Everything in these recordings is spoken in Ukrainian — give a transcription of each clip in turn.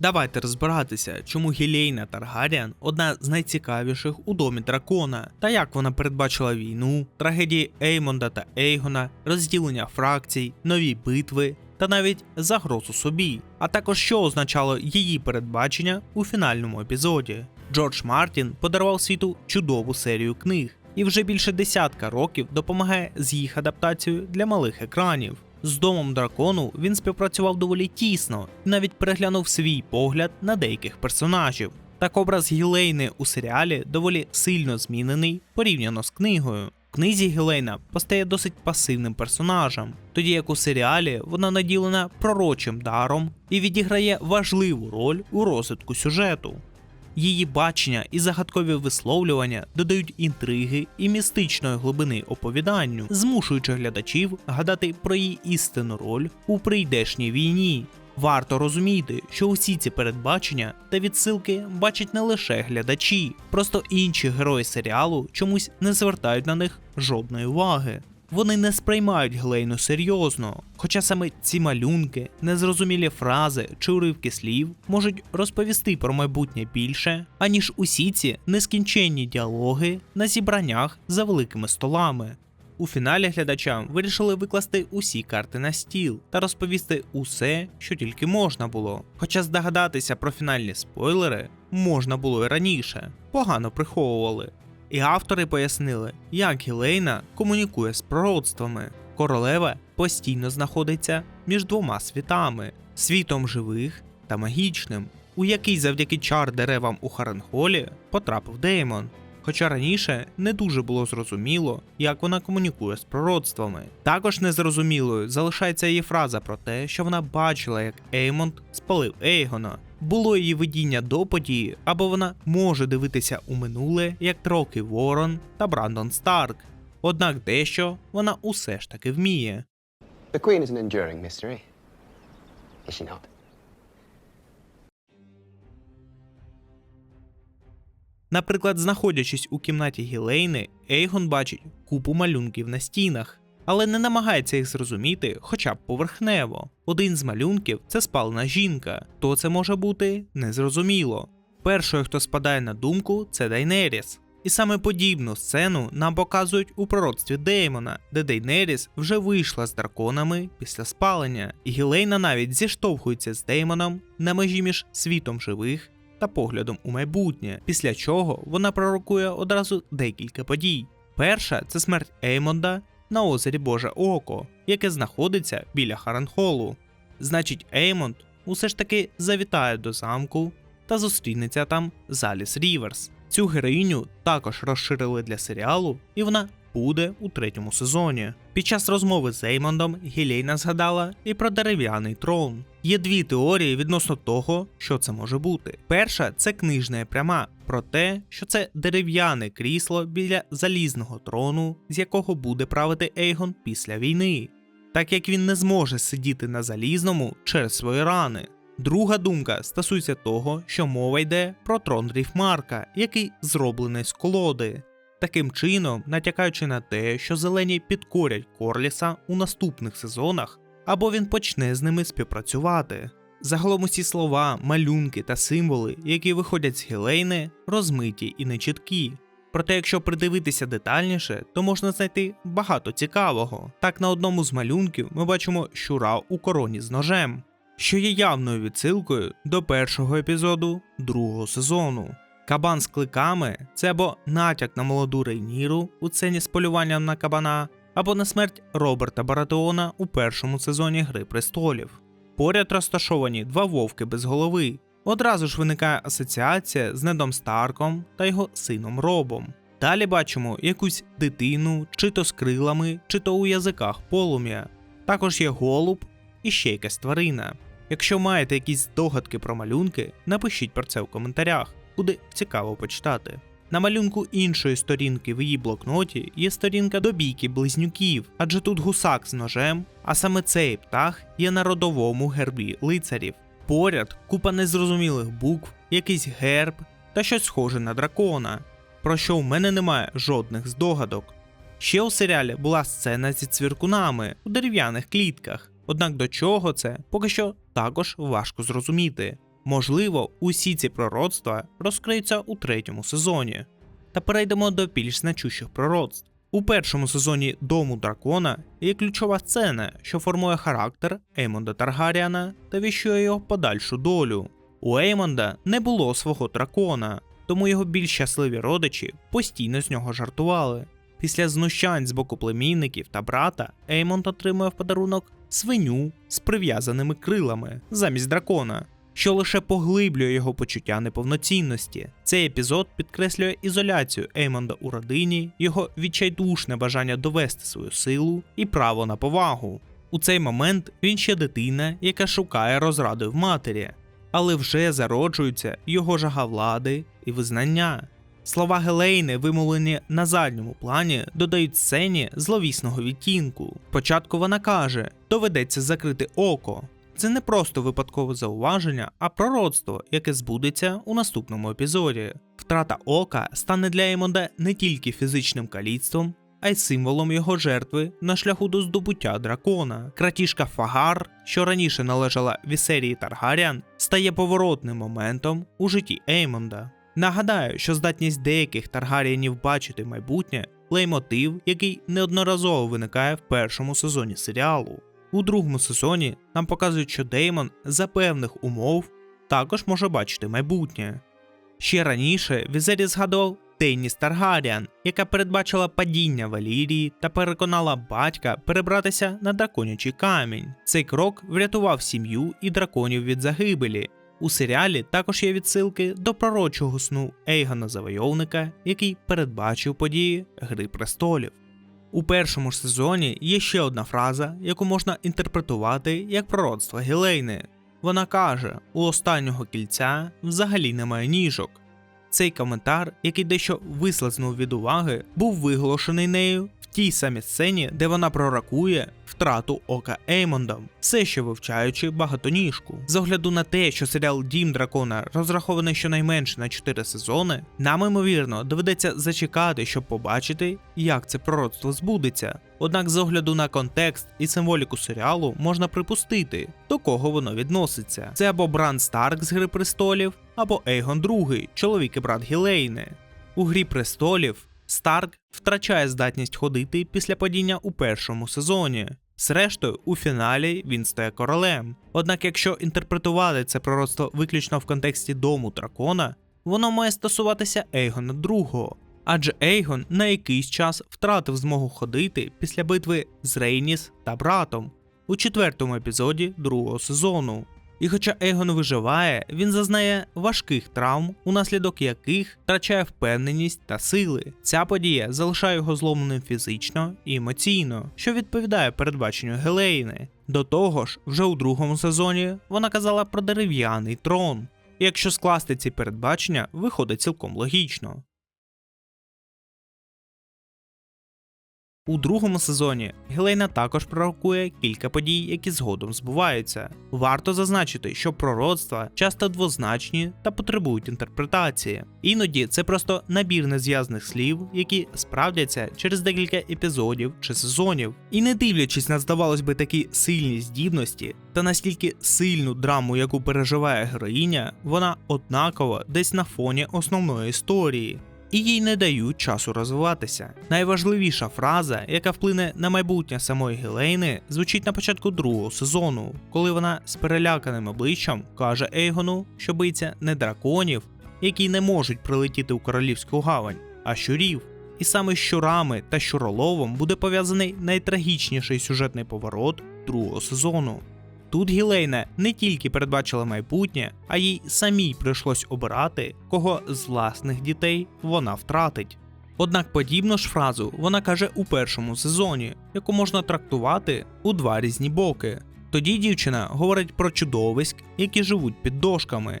Давайте розбиратися, чому Гілейна Таргаріан одна з найцікавіших у домі дракона, та як вона передбачила війну, трагедії Еймонда та Ейгона, розділення фракцій, нові битви та навіть загрозу собі, а також що означало її передбачення у фінальному епізоді. Джордж Мартін подарував світу чудову серію книг і вже більше десятка років допомагає з їх адаптацією для малих екранів. З домом дракону він співпрацював доволі тісно і навіть переглянув свій погляд на деяких персонажів. Так образ Гілейни у серіалі доволі сильно змінений порівняно з книгою. В книзі Гілейна постає досить пасивним персонажем, тоді як у серіалі вона наділена пророчим даром і відіграє важливу роль у розвитку сюжету. Її бачення і загадкові висловлювання додають інтриги і містичної глибини оповіданню, змушуючи глядачів гадати про її істинну роль у прийдешній війні. Варто розуміти, що усі ці передбачення та відсилки бачать не лише глядачі, просто інші герої серіалу чомусь не звертають на них жодної уваги. Вони не сприймають Глейну серйозно, хоча саме ці малюнки, незрозумілі фрази чи уривки слів можуть розповісти про майбутнє більше, аніж усі ці нескінченні діалоги на зібраннях за великими столами. У фіналі глядачам вирішили викласти усі карти на стіл та розповісти усе, що тільки можна було. Хоча здогадатися про фінальні спойлери можна було і раніше, погано приховували. І автори пояснили, як Гілейна комунікує з пророцтвами. Королева постійно знаходиться між двома світами: світом живих та магічним, у який завдяки чар деревам у Харенхолі потрапив Деймон. Хоча раніше не дуже було зрозуміло, як вона комунікує з пророцтвами. Також незрозумілою залишається її фраза про те, що вона бачила, як Еймонд спалив Ейгона. Було її видіння до події, або вона може дивитися у минуле, як Троки Ворон та Брандон Старк. Однак дещо вона усе ж таки вміє. The Queen is an enduring mystery. Is she not? Наприклад, знаходячись у кімнаті Гілейни, Ейгон бачить купу малюнків на стінах, але не намагається їх зрозуміти хоча б поверхнево. Один з малюнків це спалена жінка, то це може бути незрозуміло. Першою, хто спадає на думку, це Дайнеріс. І саме подібну сцену нам показують у пророцтві Деймона, де Дейнеріс вже вийшла з драконами після спалення, і Гілейна навіть зіштовхується з Деймоном на межі між світом живих та поглядом у майбутнє, після чого вона пророкує одразу декілька подій. Перша це смерть Еймонда на озері Боже Око, яке знаходиться біля Харанхолу. Значить, Еймонд усе ж таки завітає до замку та зустрінеться там з Аліс Ріверс. Цю героїню також розширили для серіалу, і вона буде у третьому сезоні. Під час розмови з Еймондом Гілейна згадала і про дерев'яний трон. Є дві теорії відносно того, що це може бути. Перша це книжна пряма про те, що це дерев'яне крісло біля залізного трону, з якого буде правити Ейгон після війни, так як він не зможе сидіти на залізному через свої рани. Друга думка стосується того, що мова йде про трон Ріфмарка, який зроблений з колоди. Таким чином, натякаючи на те, що зелені підкорять Корліса у наступних сезонах, або він почне з ними співпрацювати. Загалом усі слова, малюнки та символи, які виходять з Гілейни, розмиті і нечіткі. Проте, якщо придивитися детальніше, то можна знайти багато цікавого. Так, на одному з малюнків ми бачимо щура у короні з ножем, що є явною відсилкою до першого епізоду другого сезону. Кабан з кликами це або натяк на молоду Рейніру у сцені з полюванням на кабана, або на смерть Роберта Баратеона у першому сезоні Гри престолів. Поряд розташовані два вовки без голови. Одразу ж виникає асоціація з Недом Старком та його сином Робом. Далі бачимо якусь дитину, чи то з крилами, чи то у язиках полум'я. Також є голуб і ще якась тварина. Якщо маєте якісь догадки про малюнки, напишіть про це в коментарях, буде цікаво почитати. На малюнку іншої сторінки в її блокноті є сторінка до бійки близнюків, адже тут гусак з ножем, а саме цей птах є на родовому гербі лицарів. Поряд купа незрозумілих букв, якийсь герб та щось схоже на дракона, про що в мене немає жодних здогадок. Ще у серіалі була сцена зі цвіркунами у дерев'яних клітках, однак до чого це поки що також важко зрозуміти. Можливо, усі ці пророцтва розкриються у третьому сезоні. Та перейдемо до більш значущих пророцтв. У першому сезоні Дому дракона є ключова сцена, що формує характер Еймонда Таргаріана та віщує його подальшу долю. У Еймонда не було свого дракона, тому його більш щасливі родичі постійно з нього жартували. Після знущань з боку племінників та брата Еймонд отримує в подарунок свиню з прив'язаними крилами замість дракона, що лише поглиблює його почуття неповноцінності. Цей епізод підкреслює ізоляцію Еймонда у родині, його відчайдушне бажання довести свою силу і право на повагу. У цей момент він ще дитина, яка шукає розради в матері, але вже зароджується його жага влади і визнання. Слова Гелейни, вимовлені на задньому плані, додають сцені зловісного відтінку. Спочатку вона каже: доведеться закрити око. Це не просто випадкове зауваження, а пророцтво, яке збудеться у наступному епізоді. Втрата ока стане для Еймонда не тільки фізичним каліцтвом, а й символом його жертви на шляху до здобуття дракона. Кратішка Фагар, що раніше належала Вісерії Таргаріан, стає поворотним моментом у житті Еймонда. Нагадаю, що здатність деяких Таргаріанів бачити майбутнє леймотив, який неодноразово виникає в першому сезоні серіалу. У другому сезоні нам показують, що Деймон за певних умов також може бачити майбутнє. Ще раніше Візері згадував Тенніс Таргаріан, яка передбачила падіння Валірії та переконала батька перебратися на драконячий камінь. Цей крок врятував сім'ю і драконів від загибелі. У серіалі також є відсилки до пророчого сну Ейгона Завойовника, який передбачив події Гри престолів. У першому ж сезоні є ще одна фраза, яку можна інтерпретувати як пророцтво Гілейни. Вона каже: у останнього кільця взагалі немає ніжок. Цей коментар, який дещо вислизнув від уваги, був виголошений нею тій самій сцені, де вона пророкує втрату ока Еймондом, все ще вивчаючи багатоніжку. З огляду на те, що серіал Дім Дракона розрахований щонайменше на 4 сезони, нам ймовірно доведеться зачекати, щоб побачити, як це пророцтво збудеться. Однак, з огляду на контекст і символіку серіалу можна припустити, до кого воно відноситься. Це або Бран Старк з Гри престолів, або Ейгон II, чоловік і брат Гілейни. У Грі престолів Старк втрачає здатність ходити після падіння у першому сезоні. Зрештою, у фіналі він стає королем. Однак, якщо інтерпретувати це пророцтво виключно в контексті дому дракона, воно має стосуватися Ейгона II. Адже Ейгон на якийсь час втратив змогу ходити після битви з Рейніс та братом у четвертому епізоді другого сезону. І хоча Ейгон виживає, він зазнає важких травм, унаслідок яких втрачає впевненість та сили. Ця подія залишає його зломленим фізично і емоційно, що відповідає передбаченню Гелейни. До того ж, вже у другому сезоні вона казала про дерев'яний трон. І якщо скласти ці передбачення, виходить цілком логічно. У другому сезоні Гелейна також пророкує кілька подій, які згодом збуваються. Варто зазначити, що пророцтва часто двозначні та потребують інтерпретації. Іноді це просто набір незв'язних слів, які справдяться через декілька епізодів чи сезонів. І не дивлячись на, здавалось би, такі сильні здібності та настільки сильну драму, яку переживає героїня, вона однаково десь на фоні основної історії і їй не дають часу розвиватися. Найважливіша фраза, яка вплине на майбутнє самої Гелейни, звучить на початку другого сезону, коли вона з переляканим обличчям каже Ейгону, що биться не драконів, які не можуть прилетіти у королівську гавань, а щурів. І саме щурами та щуроловом буде пов'язаний найтрагічніший сюжетний поворот другого сезону. Тут Гілейна не тільки передбачила майбутнє, а їй самій прийшлось обирати, кого з власних дітей вона втратить. Однак подібну ж фразу вона каже у першому сезоні, яку можна трактувати у два різні боки. Тоді дівчина говорить про чудовиськ, які живуть під дошками.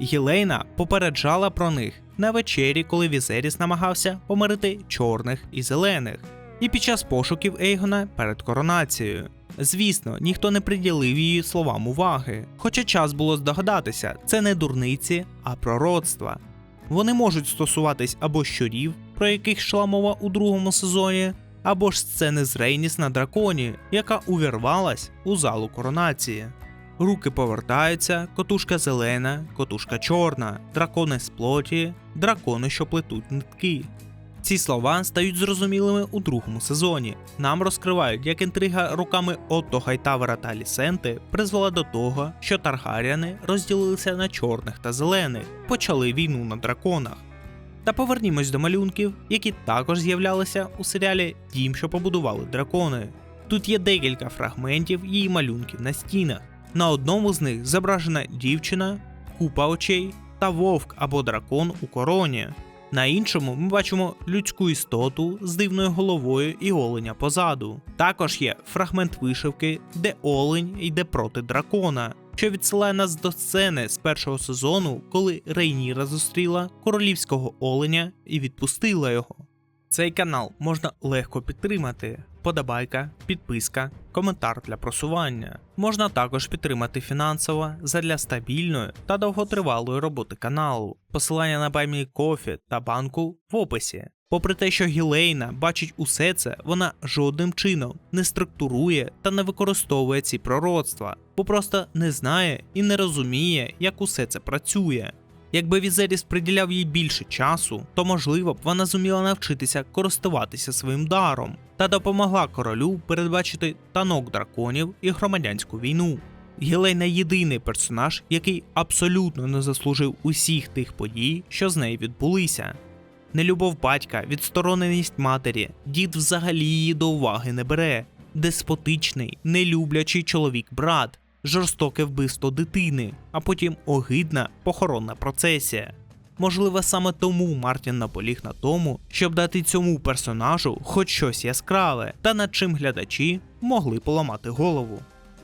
Гілейна попереджала про них на вечері, коли Візеріс намагався помирити чорних і зелених, і під час пошуків Ейгона перед коронацією. Звісно, ніхто не приділив її словам уваги, хоча час було здогадатися, це не дурниці, а пророцтва. Вони можуть стосуватись або щурів, про яких йшла мова у другому сезоні, або ж сцени з Рейніс на драконі, яка увірвалась у залу коронації. Руки повертаються, котушка зелена, котушка чорна, дракони з плоті, дракони, що плетуть нитки. Ці слова стають зрозумілими у другому сезоні. Нам розкривають, як інтрига руками Отто Хайтавера та Алісенти призвела до того, що Таргаріани розділилися на чорних та зелених, почали війну на драконах. Та повернімось до малюнків, які також з'являлися у серіалі Дім, що побудували дракони. Тут є декілька фрагментів її малюнків на стінах. На одному з них зображена дівчина, купа очей та вовк або дракон у короні. На іншому ми бачимо людську істоту з дивною головою і оленя позаду. Також є фрагмент вишивки, де олень йде проти дракона, що відсилає нас до сцени з першого сезону, коли Рейніра зустріла королівського оленя і відпустила його. Цей канал можна легко підтримати. Подобайка, підписка, коментар для просування. Можна також підтримати фінансово задля стабільної та довготривалої роботи каналу. Посилання на баймі кофі та банку в описі. Попри те, що Гілейна бачить усе це, вона жодним чином не структурує та не використовує ці пророцтва, бо просто не знає і не розуміє, як усе це працює. Якби Візеріс приділяв їй більше часу, то можливо б вона зуміла навчитися користуватися своїм даром та допомогла королю передбачити танок драконів і громадянську війну. Гілейна єдиний персонаж, який абсолютно не заслужив усіх тих подій, що з нею відбулися. Нелюбов батька, відстороненість матері, дід взагалі її до уваги не бере, деспотичний, нелюблячий чоловік брат, жорстоке вбивство дитини, а потім огидна похоронна процесія. Можливо, саме тому Мартін наполіг на тому, щоб дати цьому персонажу хоч щось яскраве, та над чим глядачі могли поламати голову.